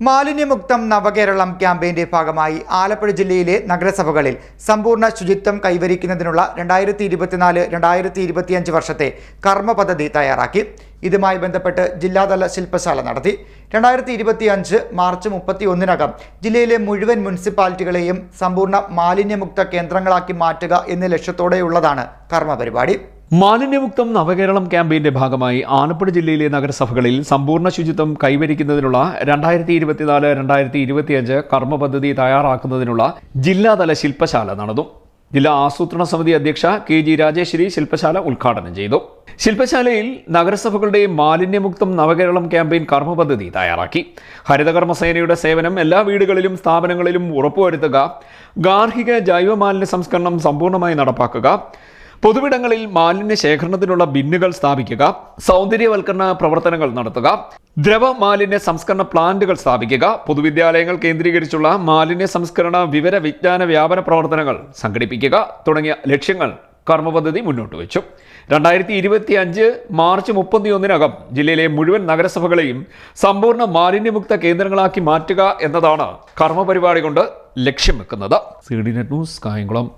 മാലിന്യമുക്തം നവകേരളം ക്യാമ്പയിന്റെ ഭാഗമായി ആലപ്പുഴ ജില്ലയിലെ നഗരസഭകളിൽ സമ്പൂർണ ശുചിത്വം കൈവരിക്കുന്നതിനുള്ള രണ്ടായിരത്തി ഇരുപത്തിനാല് രണ്ടായിരത്തി ഇരുപത്തിയഞ്ച് വർഷത്തെ കർമ്മ പദ്ധതി തയ്യാറാക്കി. ഇതുമായി ബന്ധപ്പെട്ട് ജില്ലാതല ശില്പശാല നടത്തി. രണ്ടായിരത്തി ഇരുപത്തിയഞ്ച് മാർച്ച് മുപ്പത്തി ഒന്നിനകം ജില്ലയിലെ മുഴുവൻ മുനിസിപ്പാലിറ്റികളെയും സമ്പൂർണ മാലിന്യമുക്ത കേന്ദ്രങ്ങളാക്കി മാറ്റുക എന്ന ലക്ഷ്യത്തോടെയുള്ളതാണ് കർമ്മ പരിപാടി മാലിന്യമുക്തം നവകേരളം ക്യാമ്പയിന്റെ ഭാഗമായി ആലപ്പുഴ ജില്ലയിലെ നഗരസഭകളിൽ സമ്പൂർണ ശുചിത്വം കൈവരിക്കുന്നതിനുള്ള രണ്ടായിരത്തി ഇരുപത്തിനാല് രണ്ടായിരത്തി ഇരുപത്തിയഞ്ച് കർമ്മ പദ്ധതി തയ്യാറാക്കുന്നതിനുള്ള ജില്ലാതല ശില്പശാല നടന്നു. ജില്ലാ ആസൂത്രണ സമിതി അധ്യക്ഷ കെ ജി രാജേശ്വരി ശില്പശാല ഉദ്ഘാടനം ചെയ്തു. ശില്പശാലയിൽ നഗരസഭകളുടെ മാലിന്യമുക്തം നവകേരളം ക്യാമ്പയിൻ കർമ്മ പദ്ധതി തയ്യാറാക്കി. ഹരിതകർമ്മസേനയുടെ സേവനം എല്ലാ വീടുകളിലും സ്ഥാപനങ്ങളിലും ഉറപ്പുവരുത്തുക. ഗാർഹിക ജൈവ മാലിന്യ സംസ്കരണം സമ്പൂർണമായി നടപ്പാക്കുക. പൊതുവിടങ്ങളിൽ മാലിന്യ ശേഖരണത്തിനുള്ള ബിന്നുകൾ സ്ഥാപിക്കുക സൗന്ദര്യവൽക്കരണ പ്രവർത്തനങ്ങൾ നടത്തുക ദ്രവ മാലിന്യ സംസ്കരണ പ്ലാന്റുകൾ സ്ഥാപിക്കുക പൊതുവിദ്യാലയങ്ങൾ കേന്ദ്രീകരിച്ചുള്ള മാലിന്യ സംസ്കരണ വിവര വിജ്ഞാന വ്യാപന പ്രവർത്തനങ്ങൾ സംഘടിപ്പിക്കുക തുടങ്ങിയ ലക്ഷ്യങ്ങൾ കർമ്മപദ്ധതി മുന്നോട്ട് വെച്ചു. രണ്ടായിരത്തി ഇരുപത്തി അഞ്ച് മാർച്ച് മുപ്പത്തിയൊന്നിനകം ജില്ലയിലെ മുഴുവൻ നഗരസഭകളെയും സമ്പൂർണ മാലിന്യമുക്ത കേന്ദ്രങ്ങളാക്കി മാറ്റുക എന്നതാണ് കർമ്മപരിപാടി കൊണ്ട് ലക്ഷ്യം വെക്കുന്നത്. C D net news Kayamkulam.